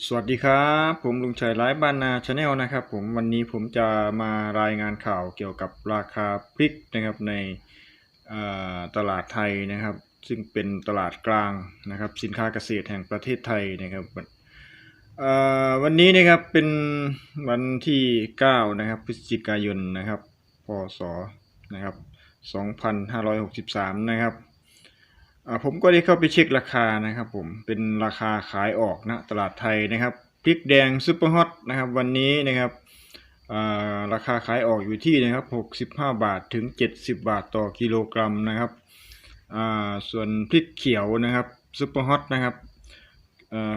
สวัสดีครับ ผมลุงชัยไลฟ์บ้านนาชาแนลนะครับผมวันนี้ผมจะมารายงานข่าวเกี่ยวกับราคาพริกนะครับในตลาดไทยนะครับ ซึ่งเป็นตลาดกลางนะครับ สินค้าเกษตรแห่งประเทศไทยนะครับวันนี้นะครับเป็นวันที่9นะครับพฤศจิกายนนะครับพศนะครับ2563 นะครับ ผมก็ได้เข้าไปเช็คราคานะครับผมเป็นราคาขายออกนะตลาดไทยนะครับพริกแดงซุปเปอร์ฮอตนะครับวันนี้นะครับราคาขายออกอยู่ที่นะครับ 65 บาทถึง 70 บาทต่อกิโลกรัมนะครับส่วนพริกเขียวนะครับซุปเปอร์ฮอตนะครับ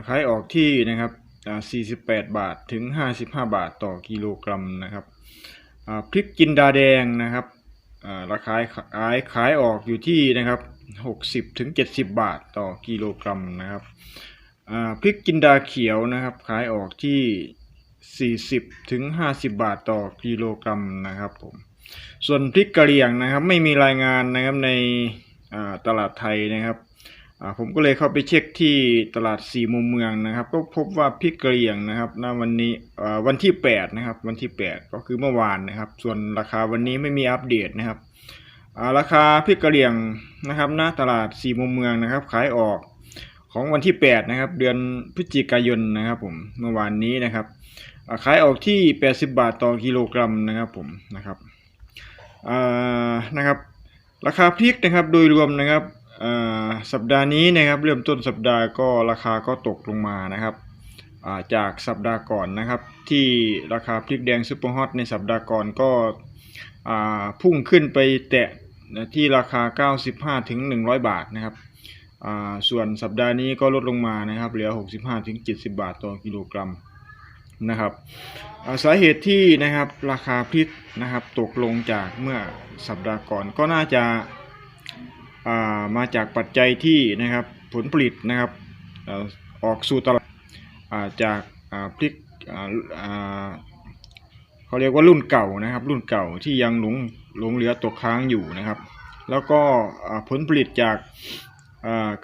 ขายออกที่นะครับอ่า48 บาทถึง 55 บาทต่อกิโลกรัมนะครับพริกจินดาแดงนะครับอ่าราคาขายขายออกอยู่ที่นะครับ 60ถึง70 บาทต่อกิโลกรัมนะครับพริกจินดาเขียวนะครับขายออกที่ 40ถึง50 บาทต่อกิโลกรัมนะครับผมส่วนพริกกะเหรี่ยงนะครับไม่มีรายงานนะครับในตลาดไทยนะครับผมก็เลยเข้าไปเช็คที่ตลาดสี่มุมเมืองนะครับ ก็พบว่าพริกกะเหรี่ยงนะครับณวันนี้วันที่8นะครับวันที่ 8 ก็คือเมื่อวานนะครับ ส่วนราคาวันนี้ไม่มีอัปเดตนะครับ ราคาพริกกะเหรี่ยงนะครับหน้าตลาดสี่มุมเมืองนะครับ ขายออกของวันที่ 8 นะครับ เดือนพฤศจิกายนนะครับผมเมื่อวานนี้นะครับขายออกที่ 80 บาทต่อกิโลกรัมนะครับผมนะครับนะครับ ราคาพริกนะครับโดยรวมนะครับสัปดาห์นี้นะครับ เริ่มต้นสัปดาห์ก็ราคาก็ตกลงมานะครับาจากสัปดาห์ก่อนนะครับ ที่ราคาพริกแดงซุปเปอร์ฮอตในสัปดาห์ก่อนก็อพุ่งขึ้นไปแตะ ที่ราคา 95ถึง100 บาทนะครับส่วนสัปดาห์นี้ก็ลดลงมานะครับ เหลือ 65ถึง70 บาทต่อกิโลกรัมนะครับสาเหตุที่นะครับราคาพริกนะครับตกลงจากเมื่อสัปดาห์ก่อนก็น่าจะามาจากปัจจัยที่นะครับผลผลิตนะครับออกสู่ตลาดจากาพริก เขาเรียกว่ารุ่นเก่านะครับ รุ่นเก่าที่ยังหลงหลงเหลือตกค้างอยู่นะครับ แล้วก็ผลผลิตจาก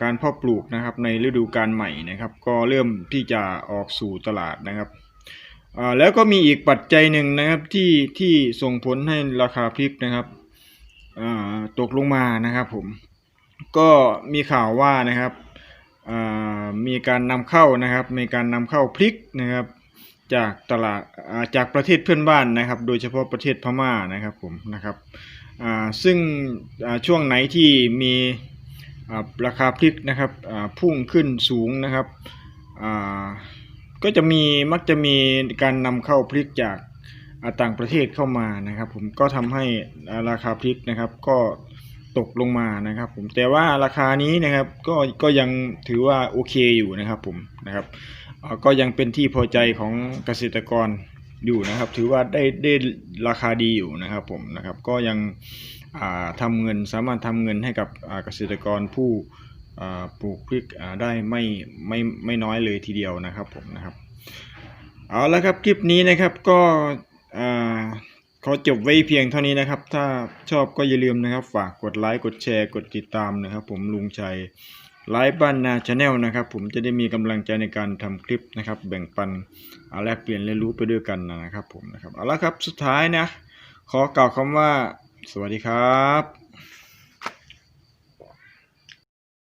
การเพาะปลูกนะครับในฤดูกาลใหม่นะครับ ก็เริ่มที่จะออกสู่ตลาดนะครับแล้วก็มีอีกปัจจัยหนึ่งนะครับที่ที่ส่งผลให้ราคาพริกนะครับตกลงมานะครับผมก็มีข่าวว่านะครับมีการนำเข้านะครับ มีการนำเข้าพริกนะครับ จากตลาดจากประเทศเพื่อนบ้านนะครับ โดยเฉพาะประเทศพม่านะครับผมนะครับซึ่งช่วงไหนที่มีราคาพริกนะครับพุ่งขึ้นสูงนะครับก็จะมีมักจะมีการนำเข้าพริกจากต่างประเทศเข้ามานะครับ ผมก็ทำให้ราคาพริกนะครับ ก็ ตกลงมานะครับ ผมแต่ว่าราคานี้นะครับก็ก็ยังถือว่าโอเคอยู่นะครับผมนะครับก็ยังเป็นที่พอใจของเกษตรกรอยู่นะครับ ถือว่าได้ได้ราคาดีอยู่นะครับผมนะครับ ก็ยังอ่าทำเงินสามารถทำเงินให้กับเกษตรกรผู้ปลูกพริกได้ไม่ไม่ไม่น้อยเลยทีเดียวนะครับผมนะครับเอาละครับคลิปนี้นะครับก็อ่า ขอจบไว้เพียงเท่านี้นะครับ ถ้าชอบก็อย่าลืมนะครับ ฝากกดไลค์กดแชร์กดติดตามนะครับ ผมลุงชัยไลฟ์บ้านนาชาแนลนะครับ ผมจะได้มีกำลังใจในการทำคลิปนะครับ แบ่งปันเอาแลกเปลี่ยนเรียนรู้ไปด้วยกันนะครับ ผมนะครับเอาละครับสุดท้ายนะ ขอกล่าวคำว่า สวัสดีครับ